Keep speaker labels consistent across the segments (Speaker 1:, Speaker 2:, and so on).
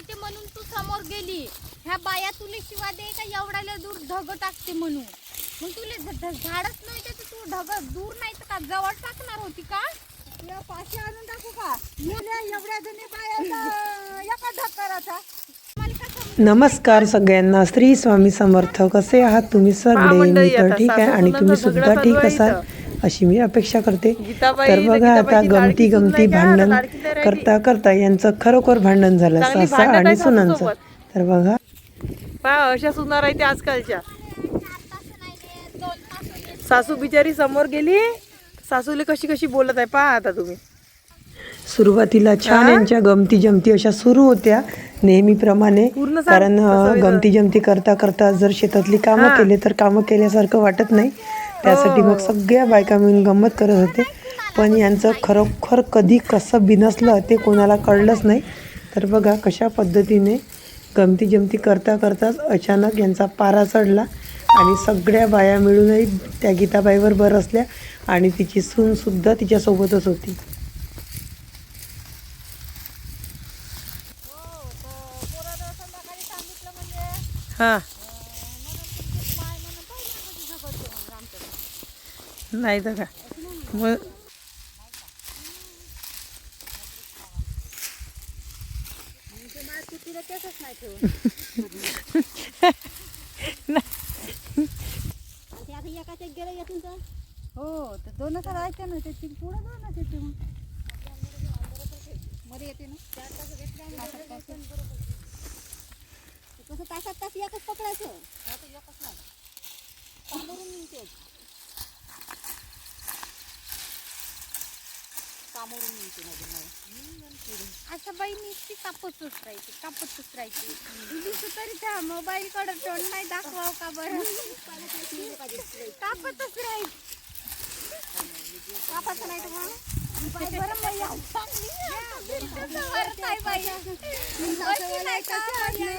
Speaker 1: नव्हते म्हणून तू समोर गेली. ह्या बाया तुला शिवा दे का एवढ्याला दूर ढग टाकते म्हणून? मग तुला झाडच नव्हते तर तू ढग दूर नाही तर का जवळ टाकणार होती का?
Speaker 2: पाचशे आणून टाकू का? एवढ्या एवढ्या जुनी बाया एका धक्कराचा
Speaker 1: मला का समज
Speaker 3: नमस्कार सगळ्यांना. श्री स्वामी समर्थ. कसे आहात तुम्ही? सगळे मी तर ठीक आहे आणि तुम्ही सुद्धा ठीक
Speaker 4: आहे
Speaker 3: असाल? अशी मी अपेक्षा करते तर बघा आता गमती गमती? भांडण. करता करता यांचं खरोखर भांडण झालं सासा आणि सुनांचं. तर बघा
Speaker 4: अशा सुनार आहे त्या आजकालच्या. सासू बिचारी समोर गेली सासूले कशी कशी बोलत आहे पहा आता तुम्ही
Speaker 3: सुरुवातीला छान यांच्या गमती जमती अशा सुरू होत्या नेहमीप्रमाणे कारण. गमती जमती करता करता जर शेतातली कामं. केले तर कामं केल्यासारखं वाटत नाही त्यासाठी मग सगळ्या बायका मिळून गंमत करत होते. पण यांचं खरोखर कधी कसं बिनसलं ते कोणाला कळलंच नाही. तर बघा कशा पद्धतीने गमती जमती करता करताच अचानक यांचा पारा चढला आणि सगळ्या बाया मिळूनही त्या गीताबाईवर बरसल्या आणि तिची सूनसुद्धा तिच्यासोबतच होती.
Speaker 4: हा. नाही तर का मग
Speaker 2: हो तर दोनच राहायचे ना ते तीन पुढं येते मग. मध्ये येते ना. चार तास घेतले
Speaker 1: कसं तासात तास एकच पकडायचं असं बाई नुसती कापतच राहायची कापतच राहायची तुझी तरी त्या मोबाईल कडे तोंड नाही दाखवाव का बरं? कापतच राहायची कापायचं नाही बरं बाई का?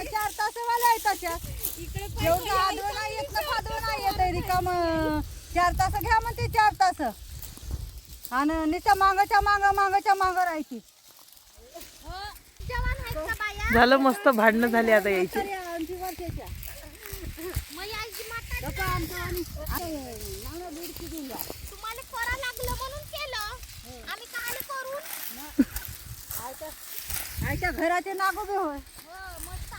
Speaker 2: चार तास वाला आहे. त्याच्यात
Speaker 1: इकडे
Speaker 2: एवढं नाही येत ना फादवं नाही येत आहे रिकाम. चार तास घ्या म्हणते चार तास. आणि नुसत्या मागाच्या माग मागाच्या माग राहायची.
Speaker 1: हो,
Speaker 4: झालं मस्त भांडणं झाली आता यायची.
Speaker 2: आयच्या आयच्या घराचे नागो बी होय.
Speaker 1: हो, मस्त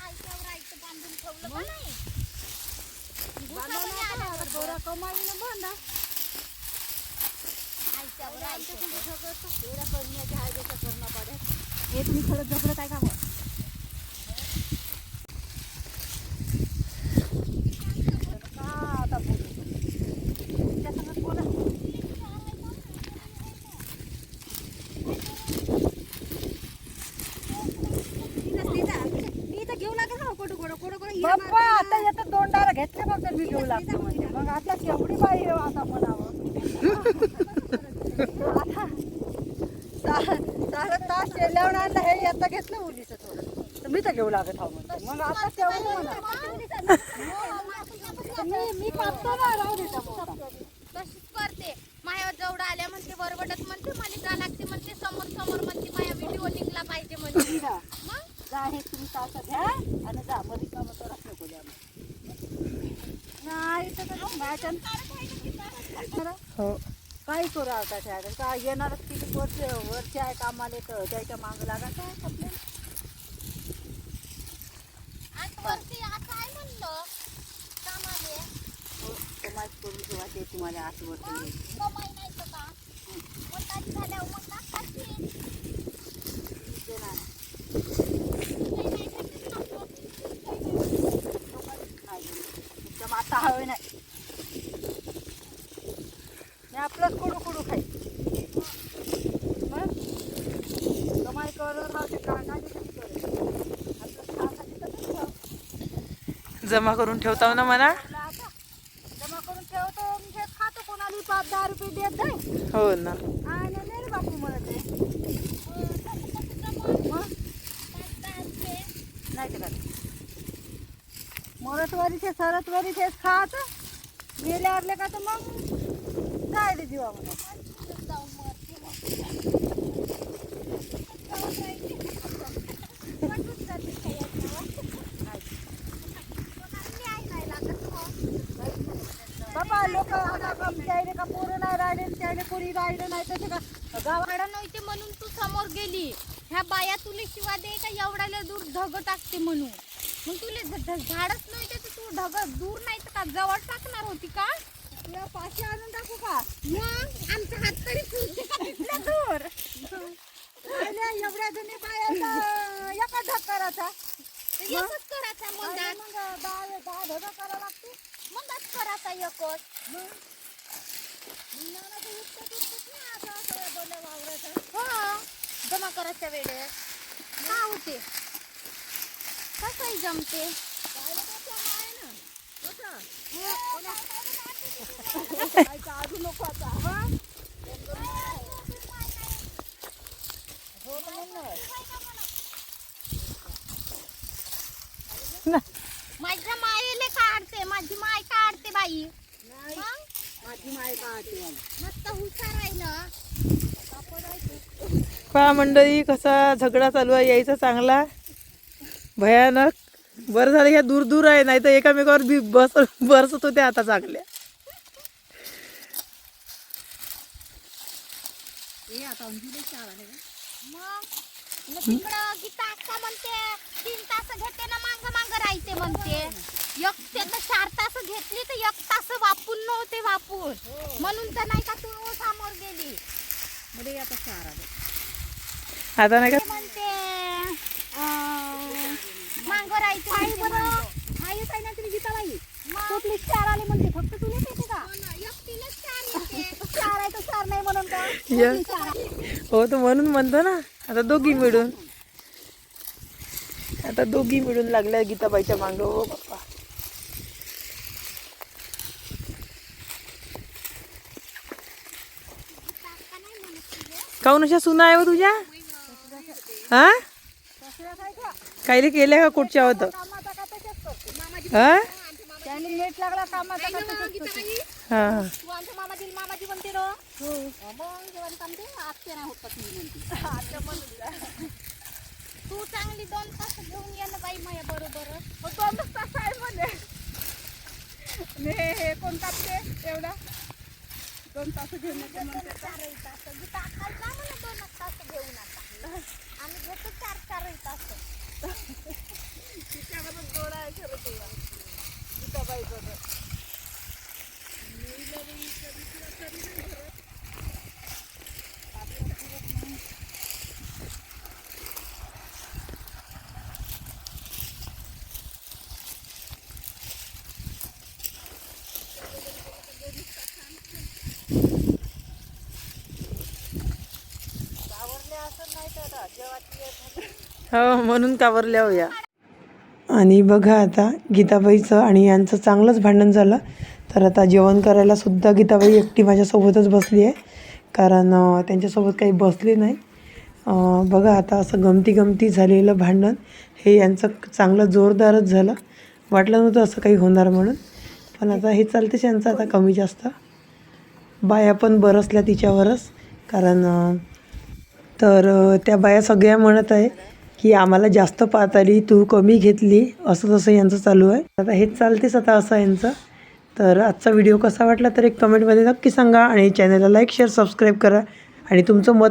Speaker 2: हे तुम्ही खरंच जपलं काय
Speaker 1: काम
Speaker 2: बाप्पा आता येतं दोंडाला घेतले बघ मी घेऊ लागतो म्हणजे मग आता केवढी बाई आता म्हणावं आता सारं तास शेल्यावर आणलं हे आता घेतलं मुलीचं थोडं तर मी तर घेऊ लागत आहो म्हणतो मग आता केवढी म्हणा मी मी कापतो ना राहू देता
Speaker 1: तशीच करते माया जवळ आल्या म्हणते वरवडत म्हणते मला जा लागते म्हणते समोर समोर म्हणते माया व्हिडिओ लिंकला पाहिजे म्हणते
Speaker 2: जा.
Speaker 1: मग
Speaker 2: जा हे तुम्ही तास घ्या आणि जा मध्ये कामं तर नको द्या नाही तर माझ्या काय येणारच किती वर्ष वर्ष आहे कामाले तर त्याच्या मागं लागा काय आपल्याला
Speaker 1: आठ वर्षी आता काय म्हणलं कामाले.
Speaker 2: कमाई करून जेव्हा ते तुम्हाला वर्ष
Speaker 1: मग
Speaker 2: येईल.
Speaker 1: कमाई नाही तर का मोठाची झाल्यावर मग टाकायची.
Speaker 2: ते नाही.
Speaker 1: काही नाही भेटत ना.
Speaker 2: नाही जमत. एकदम आता हवे नाही मी आपलंच कुडू कुडू खाई मग कमाई करून राहते काय काय करेल आपलं खासाठी तर नाही ठेव.
Speaker 4: जमा करून ठेवता ना म्हणा.
Speaker 2: जमा करून ठेवतो मी हे खातो कोणाला पाच दहा रुपये देत जाईल
Speaker 4: हो ना.
Speaker 2: आणि नाही बापू म्हणत नाही काय मोरतवारीचे सरतवारीचेच खात. गेले आरले का तर मग जायला जीवा म्हणा त्याने का पोरं नाही राहिले त्याने कोणी राहिलं नाही का गावा
Speaker 1: झाडं नव्हते म्हणून तू समोर गेली. ह्या बाया तुला शिवा दे का एवढ्याला दूर ढग टाकते म्हणून? मग तुला झ- झ- झाडच नव्हते तर तू ढग दूर नाही तर का? जवळ टाकणार होती का?
Speaker 2: तुला पाशी आणून टाकू का?
Speaker 1: मग आमचा हात तरी पुरते का तिथल्या दूर?
Speaker 2: राहिल्या एवढ्या जणी बाया एका
Speaker 1: तर एकच करायचा मंदात
Speaker 2: मग दहा दहा ढग करावं लागते.
Speaker 1: करायचा एकच हो जमा करायच्या वेळेस. का होते कसंही जमते?
Speaker 2: काय आजू नको आता. हा.
Speaker 1: माझ्या मायेले काढते. माझी माय काढते बाई मग?
Speaker 2: माझी माय का आते
Speaker 1: मस्त हुशार आहे ना?
Speaker 4: पहा मंडळी कसा झगडा चालू आहे यायचा चांगला. भयानक. बरं झालं ह्या दूर दूर आहे नाही तर एकामेकावर बी बस बरसत होत्या आता चांगल्या.
Speaker 1: मग? तिकडं गीता अक्का म्हणते तीन तास घेते ना मांग मांग राहते म्हणते. एक ते तर चार तास घेतली तर एक तास वापून नव्हते वापून. म्हणून तर नाही का तू समोर गेली.
Speaker 2: मध्ये आता चार आले.
Speaker 4: आता नाही का?
Speaker 1: ते म्हणते मांग राहायचं आई बरं.
Speaker 2: आई काय नाही तुम्ही गीताबाई?
Speaker 1: मग
Speaker 2: कुठली चार आले म्हणते फक्त तुला येते का?
Speaker 1: एकटीलाच चार येते.
Speaker 2: चार आहे तर चार नाही म्हणून का?
Speaker 4: हो तर म्हणून म्हणतो ना. आता दोघी मिळून. आता दोघी मिळून लागल्या गीताबाईच्या मांग. हो बाप्पा. काऊन अशा सुना आहे व तुझ्या? हा? काहीले केल्या का कुठच्या होतं?
Speaker 2: कामाचा
Speaker 4: हा?
Speaker 2: त्याने नेट लागला कामाचा का करते
Speaker 4: हा हा.
Speaker 2: तू आमच्या मामाजी मामाजी म्हणते रो. मग जेवण सांगते आत्या नाही होत तुम्ही म्हणते.
Speaker 1: तू चांगली दोन तास घेऊन ये ना बाई माझ्या बरोबर.
Speaker 2: मग दोनच तास आहे म्हणे. ने हे कोण कापते? एवढा? दोन तास घेऊन येते म्हणते
Speaker 1: चार तास. गीता अक्काला जा म्हणा दोन तास घेऊन आता. आम्ही घेतो चार चार तास.
Speaker 2: तिच्याकडून गोड आहे खरं तुला
Speaker 4: हो म्हणून कावरल्या होया.
Speaker 3: आणि बघा आता गीताबाईचं आणि यांचं चांगलंच भांडण झालं. तर आता जेवण करायलासुद्धा गीताबाई एकटी माझ्यासोबतच बसली आहे कारण त्यांच्यासोबत काही बसले नाही. बघा आता असं गमती गमती झालेलं भांडण हे यांचं चांगलं जोरदारच झालं. वाटलं नव्हतं असं काही होणार म्हणून. पण आता हे चालतेच यांचं आता कमी जास्त. बाया पण बरसल्या तिच्यावरच. कारण तर त्या बाया सगळ्या म्हणत आहे की आम्हाला जास्त पात आली तू कमी घेतली असं तसं यांचं चालू आहे. आता हेच चालतेच आता असं यांचं. तर आजचा व्हिडिओ कसा वाटला तर एक कमेंटमध्ये नक्की सांगा आणि चॅनलला लाईक शेअर सबस्क्राईब करा. आणि तुमचं मत